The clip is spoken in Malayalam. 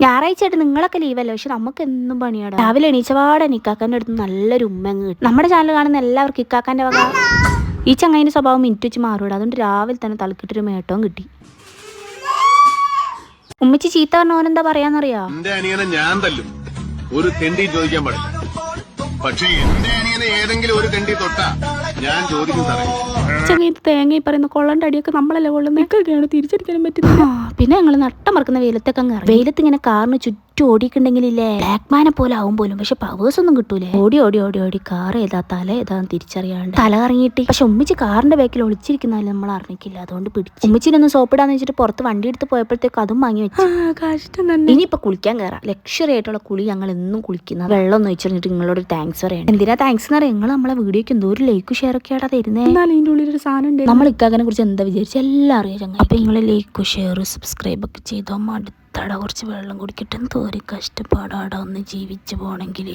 ഞായറാഴ്ച ആയിട്ട് നിങ്ങളൊക്കെ ലീവല്ലേ പക്ഷെ നമുക്ക് എന്നും പണിയാണ് രാവിലെ എണീച്ചപാടെ നിക്കാക്കാന്റെ അടുത്ത് നല്ലൊരു ഉമ്മ അങ്ങ് കിട്ടും. നമ്മുടെ ചാനൽ കാണുന്ന എല്ലാവർക്കും ഇക്കാക്കാന്റെ വക. ഈ ചങ്ങൈന്റെ സ്വഭാവം മിനിറ്റ് വെച്ച് മാറൂടെ. അതുകൊണ്ട് രാവിലെ തന്നെ തലക്കിട്ടൊരു മേട്ടവും കിട്ടി. ഉമ്മച്ചി ചീത്ത പറഞ്ഞവനെന്താ പറയാന്നറിയാ? ഞാൻ തല്ലും. ഒരു തെണ്ടി ചോദിക്കാൻ പാടില്ല. പക്ഷെ എന്റെ അനിയനെ ഏതെങ്കിലും ഒരു തെണ്ടി തൊട്ടാ ഞാൻ ചോദിക്കും ചങ്ങ തേങ്ങ പറയുന്ന കൊള്ളണ്ട അടിയൊക്കെ നമ്മളല്ലേ കൊള്ളുന്നത് നിൽക്കുകയാണ് തിരിച്ചടിക്കാനും പറ്റുന്നില്ല പിന്നെ ഞങ്ങൾ നട്ടം മറക്കുന്ന വെയിലത്തൊക്കെ അങ്ങ് വെയിലത്ത് ഇങ്ങനെ കാറിന് ചുറ്റും ഓടിക്കണ്ടെങ്കിലേ ബാക്ക്മാനെ പോലെ ആവും പോലും പക്ഷെ പവേഴ്സ് ഒന്നും കിട്ടൂലേ. ഓടി ഓടി ഓടി ഓടി കാർ ഏതാ തല ഏതാന്ന് തിരിച്ചറിയാണ്ട്. തല കറങ്ങിയിട്ട്. പക്ഷെ ഉമ്മിച്ച് കാറിന്റെ ബാക്കിൽ ഒളിച്ചിരിക്കുന്നതല്ലേ നമ്മൾ അറിഞ്ഞിക്കില്ല അതുകൊണ്ട് പിടിച്ചു. ഉമ്മിച്ചിനൊന്ന് സോപ്പിടാന്ന് വെച്ചിട്ട് പുറത്ത് വണ്ടി എടുത്ത് പോയപ്പോഴത്തേക്ക് അതും വാങ്ങി വെച്ചു. കഷ്ടം തന്നെ. ഇനിയിപ്പോ കുളിക്കാൻ കയറാം ലക്ഷറി ആയിട്ടുള്ള കുളി ഞങ്ങൾ എന്നും കുളിക്കുന്ന വെള്ളം ഒന്ന് വെച്ചിട്ട് നിങ്ങളോട് താങ്ക്സ് പറയണം എന്തിനാ താങ്ക്സ് എന്ന് പറയാം? നിങ്ങൾ നമ്മളെ വീഡിയോക്ക് എന്തോ ഒരു ലൈക്ക് ഷെയർ ഒക്കെ ആടാ തരുന്നേ. എന്നാലും ഇതിന്റെ ഉള്ളിൽ ഒരു സാധനം ഉണ്ട് നമ്മൾ ഇക്കാക്കനെ കുറിച്ച് എന്താ വിചാരിച്ചു എല്ലാം അറിയാം ചങ്ങ അപ്പൊ നിങ്ങൾ ലൈക്ക് ഷെയർ സബ്സ്ക്രൈബ് ഒക്കെ ചെയ്തോ. മടുത്തട കുറച്ച് വെള്ളം കുടിക്കട്ടെ. എന്തോ ഒരു കഷ്ടപ്പാടാടാ ഒന്ന് ജീവിച്ചു പോണെങ്കിൽ